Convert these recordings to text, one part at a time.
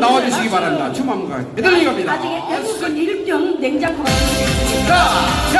한번 나와주시기 바랍니다. 춤 한번 가요. 매달리 갑니다. 아직 대부분 1등 냉장고가 있습니다. 자, 자,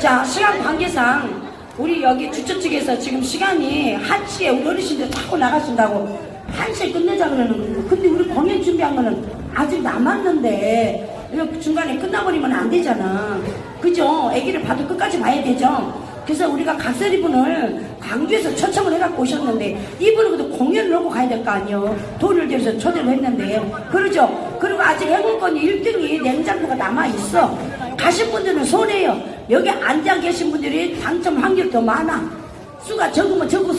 자, 시간 관계상 우리 여기 주최 측에서 지금 시간이 1시에 우리 어르신들 자꾸 나가신다고 1시에 끝내자 그러는 거예요. 근데 우리 공연 준비한 거는 아직 남았는데 중간에 끝나버리면 안 되잖아. 그죠? 애기를 봐도 끝까지 봐야 되죠? 그래서 우리가 각설이 분을 광주에서 초청을 해갖고 오셨는데 이분은 공연을 하고 가야 될 거 아니에요. 돈을 들여서 초대를 했는데 그러죠? 그리고 아직 행운권이 1등이 냉장고가 남아있어. 가신 분들은 손해요. 여기 앉아 계신 분들이 당첨 확률이 더 많아. 수가 적으면 적을수록